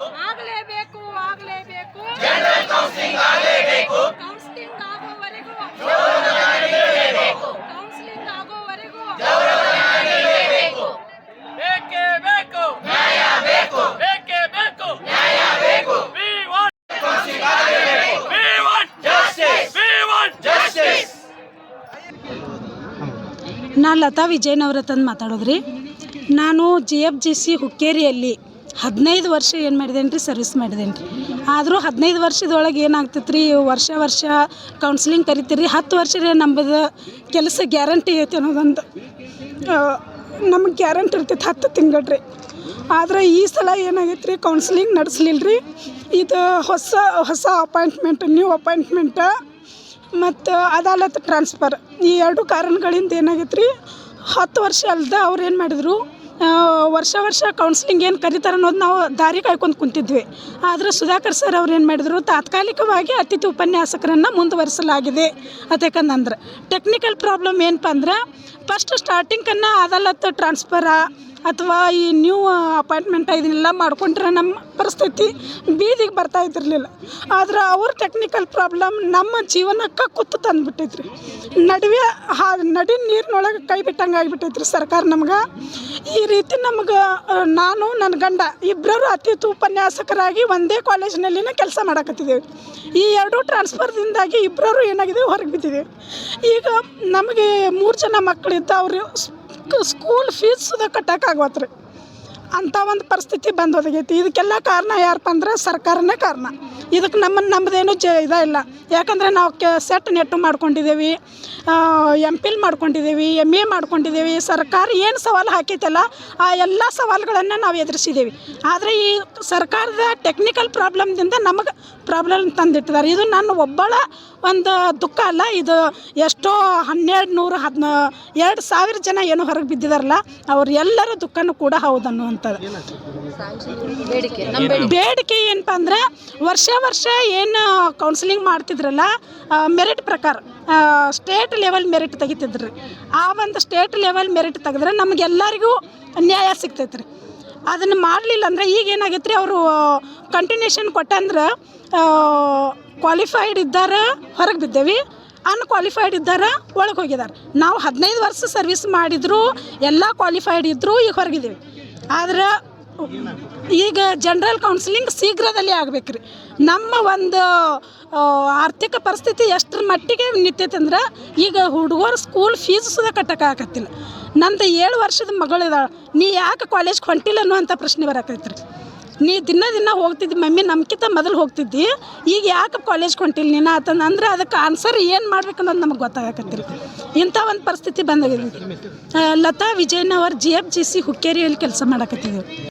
ಆಗಲೇಬೇಕು ಆಗಲೇಬೇಕು. ಕೌನ್ಸಿಲಿಂಗ್ ಆಗೋವರೆಗೂ. ಕೌನ್ಸಿಲಿಂಗ್ ಆಗೋವರೆಗೂ. ಬೇಕೇ ಬೇಕು. ನ್ಯಾಯ ಬೇಕು. ಬೇಕೇ ಬೇಕು. ನ್ಯಾಯ ಬೇಕು. We want we want justice we want justice ನಾ ಲತಾ ವಿಜಯನವ್ರತಂದು ಮಾತಾಡೋದ್ರಿ. ನಾನು ಜಿ ಎಫ್ ಜಿ ಸಿ ಹುಕ್ಕೇರಿಯಲ್ಲಿ ಹದಿನೈದು ವರ್ಷ ಏನು ಮಾಡಿದೇನೆ ರೀ ಸರ್ವಿಸ್ ಮಾಡಿದೇನೆ ರೀ ಆದರೂ ಹದಿನೈದು ವರ್ಷದೊಳಗೆ ಏನಾಗ್ತೈತೆ ರೀ ವರ್ಷ ವರ್ಷ ಕೌನ್ಸಿಲಿಂಗ್ ಕರಿತೀರಿ. ಹತ್ತು ವರ್ಷ ರೀ ನಮ್ಮದು ಕೆಲಸ ಗ್ಯಾರಂಟಿ ಐತೆ ಅನ್ನೋದೊಂದು ನಮಗೆ ಗ್ಯಾರಂಟಿ ಇರ್ತೈತೆ ಹತ್ತು ತಿಂಗಳು ರೀ ಆದರೆ ಈ ಸಲ ಏನಾಗೈತೆ ರೀ ಕೌನ್ಸಿಲಿಂಗ್ ನಡೆಸ್ಲಿಲ್ಲ ರೀ ಇದು ಹೊಸ ಹೊಸ ಅಪಾಯಿಂಟ್ಮೆಂಟ್ ನ್ಯೂ ಅಪಾಯಿಂಟ್ಮೆಂಟ ಮತ್ತು ಅದಾಲತ್ ಟ್ರಾನ್ಸ್ಫರ್ ಈ ಎರಡು ಕಾರಣಗಳಿಂದ ಏನಾಗೈತೆ ರೀ ಹತ್ತು ವರ್ಷ ಅಲ್ದ ಅವ್ರು ಏನು ಮಾಡಿದರು? ವರ್ಷ ವರ್ಷ ಕೌನ್ಸಿಲಿಂಗ್ ಏನು ಕರೀತಾರೆ ಅನ್ನೋದು ನಾವು ದಾರಿ ಕಾಯ್ಕೊಂಡು ಕುಂತಿದ್ವಿ. ಆದರೆ ಸುಧಾಕರ್ ಸರ್ ಅವ್ರು ಏನು ಮಾಡಿದರು, ತಾತ್ಕಾಲಿಕವಾಗಿ ಅತಿಥಿ ಉಪನ್ಯಾಸಕರನ್ನು ಮುಂದುವರಿಸಲಾಗಿದೆ. ಅದಕ್ಕಂದ್ರೆ ಟೆಕ್ನಿಕಲ್ ಪ್ರಾಬ್ಲಮ್ ಏನಪ್ಪ ಅಂದ್ರೆ ಫಸ್ಟ್ ಸ್ಟಾರ್ಟಿಂಗನ್ನು ಅದಲ್ಲತ್ತು ಟ್ರಾನ್ಸ್ಫರ ಅಥವಾ ಈ ನ್ಯೂ ಅಪಾಯಿಂಟ್ಮೆಂಟ್ ಇದನ್ನೆಲ್ಲ ಮಾಡ್ಕೊಂಡ್ರೆ ನಮ್ಮ ಪರಿಸ್ಥಿತಿ ಬೀದಿಗೆ ಬರ್ತಾ ಇದ್ದಿರಲಿಲ್ಲ. ಆದ್ರೆ ಅವ್ರ ಟೆಕ್ನಿಕಲ್ ಪ್ರಾಬ್ಲಮ್ ನಮ್ಮ ಜೀವನಕ್ಕೆ ಕುತ್ತು ತಂದುಬಿಟ್ಟೈತ್ರಿ ನಡುವೆ ಹಾ ನಡಿ ನೀರಿನೊಳಗೆ ಕೈ ಬಿಟ್ಟಂಗೆ ಆಗಿಬಿಟ್ಟೈತ್ರಿ ಸರ್ಕಾರ ನಮ್ಗೆ. ಈ ರೀತಿ ನಮ್ಗೆ ನಾನು ನನ್ನ ಗಂಡ ಇಬ್ಬರೂ ಅತಿಥಿ ಉಪನ್ಯಾಸಕರಾಗಿ ಒಂದೇ ಕಾಲೇಜಿನಲ್ಲಿನೇ ಕೆಲಸ ಮಾಡಕತ್ತಿದ್ದೇವೆ. ಈ ಎರಡು ಟ್ರಾನ್ಸ್ಫರ್ದಿಂದಾಗಿ ಇಬ್ಬರೂ ಏನಾಗಿದೆ ಹೊರಗೆ ಬಿದ್ದಿದ್ದೇವೆ ಈಗ ನಮಗೆ ಮೂರು ಜನ ಮಕ್ಕಳಿದ್ದ ಅವರು ಸ್ಕೂಲ್ ಫೀಸ್ ಸುದ ಕಟ್ಟೋಕ್ಕಾಗವತ್ತು ರೀ ಅಂಥ ಒಂದು ಪರಿಸ್ಥಿತಿ ಬಂದು ಒದಗೈತಿ ಇದಕ್ಕೆಲ್ಲ ಕಾರಣ ಯಾರಪ್ಪ ಅಂದ್ರೆ ಸರ್ಕಾರನೇ ಕಾರಣ. ಇದಕ್ಕೆ ನಮ್ಮನ್ನು ನಮ್ಮದೇನು ಜ ಇದಿಲ್ಲ ಯಾಕಂದರೆ ನಾವು ಕೆ ಸೆಟ್ ನೆಟ್ಟು ಮಾಡ್ಕೊಂಡಿದ್ದೇವೆ ಎಂ ಪಿಲ್ ಮಾಡ್ಕೊಂಡಿದ್ದೀವಿ ಎಂ ಎ ಮಾಡ್ಕೊಂಡಿದ್ದೀವಿ ಸರ್ಕಾರ ಏನು ಸವಾಲು ಹಾಕೈತಲ್ಲ, ಆ ಎಲ್ಲ ಸವಾಲುಗಳನ್ನು ನಾವು ಎದುರಿಸಿದ್ದೀವಿ ಆದರೆ ಈ ಸರ್ಕಾರದ ಟೆಕ್ನಿಕಲ್ ಪ್ರಾಬ್ಲಮ್ದಿಂದ ನಮಗೆ ಪ್ರಾಬ್ಲಮ್ ತಂದಿಟ್ಟಿದ್ದಾರೆ ಇದು ನನ್ನ ಒಬ್ಬಳ ಒಂದು ದುಃಖ ಅಲ್ಲ. ಇದು ಎಷ್ಟೋ ಹನ್ನೆರಡು ನೂರು ಹದಿನ, ಎರಡು ಸಾವಿರ ಜನ ಏನು ಹೊರಗೆ ಬಿದ್ದಿದಾರಲ್ಲ ಅವರೆಲ್ಲರ ದುಃಖನೂ ಕೂಡ ಹೌದು ಅನ್ನುವಂಥದ್ದು ಬೇಡಿಕೆ ಏನಪ್ಪ ಅಂದ್ರೆ ವರ್ಷ ವರ್ಷ ಏನು ಕೌನ್ಸಿಲಿಂಗ್ ಮಾಡ್ತಿದ್ರಲ್ಲ ಮೆರಿಟ್ ಪ್ರಕಾರ ಸ್ಟೇಟ್ ಲೆವೆಲ್ ಮೆರಿಟ್ ತೆಗಿತಿದ್ರಿ. ಆ ಒಂದು ಸ್ಟೇಟ್ ಲೆವೆಲ್ ಮೆರಿಟ್ ತೆಗೆದ್ರೆ ನಮಗೆಲ್ಲರಿಗೂ ನ್ಯಾಯ ಸಿಗ್ತೈತ್ರಿ. ಅದನ್ನು ಮಾಡಲಿಲ್ಲ ಅಂದ್ರೆ ಈಗ ಏನಾಗೈತ್ರಿ ರೀ ಅವರು ಕಂಟಿನ್ಯೂಷನ್ ಕೊಟ್ಟಂದ್ರೆ ಕ್ವಾಲಿಫೈಡ್ ಇದ್ದಾರ ಹೊರಗೆ ಬಿದ್ದೇವಿ. ಅನ್ಕ್ವಾಲಿಫೈಡ್ ಇದ್ದಾರ ಒಳಗೆ ಹೋಗಿದ್ದಾರೆ ನಾವು ಹದಿನೈದು ವರ್ಷ ಸರ್ವಿಸ್ ಮಾಡಿದ್ರು ಎಲ್ಲ ಕ್ವಾಲಿಫೈಡ್ ಇದ್ದರೂ ಈಗ ಹೊರಗಿದ್ದೀವಿ. ಆದ್ರೆ ಈಗ ಜನರಲ್ ಕೌನ್ಸಿಲಿಂಗ್ ಶೀಘ್ರದಲ್ಲಿ ಆಗ್ಬೇಕು ರೀ ನಮ್ಮ ಒಂದು ಆರ್ಥಿಕ ಪರಿಸ್ಥಿತಿ ಎಷ್ಟರ ಮಟ್ಟಿಗೆ ನಿಂತೈತೆ ಅಂದ್ರೆ ಈಗ ಹುಡುಗರು ಸ್ಕೂಲ್ ಫೀಸ್ ಸುದ ಕಟ್ಟೋಕ್ಕಾಗತ್ತಿಲ್ಲ ನಂದು ಏಳು ವರ್ಷದ ಮಗಳಿದ್ದಾಳೆ ನೀ ಯಾಕೆ ಕಾಲೇಜ್ಗೆ ಹೊಂಟಿಲ್ಲ ಅನ್ನುವಂಥ ಪ್ರಶ್ನೆ ಬರಕೈತ್ರಿ. ನೀ ದಿನ ದಿನ ಹೋಗ್ತಿದ್ದಿ, ಮಮ್ಮಿ ನಮ್ಕಿಂತ ಮೊದಲು ಹೋಗ್ತಿದ್ದಿ, ಈಗ ಯಾಕೆ ಕಾಲೇಜ್ ಹೊಂಟಿಲ್ಲ ನೀನು? ಆತಂದು ಅಂದ್ರೆ ಅದಕ್ಕೆ ಆನ್ಸರ್ ಏನು ಮಾಡ್ಬೇಕು ಅನ್ನೋದು ನಮಗೆ ಗೊತ್ತಾಗಕತ್ತೀರಿ ಇಂಥ ಒಂದು ಪರಿಸ್ಥಿತಿ ಬಂದಾಗಿದೆ. ಲತಾ ವಿಜಯನವರ್ ಜಿ ಎಫ್ ಜಿ ಸಿ ಹುಕ್ಕೇರಿಯಲ್ಲಿ ಕೆಲಸ ಮಾಡಕತ್ತಿದ್ದೇವೆ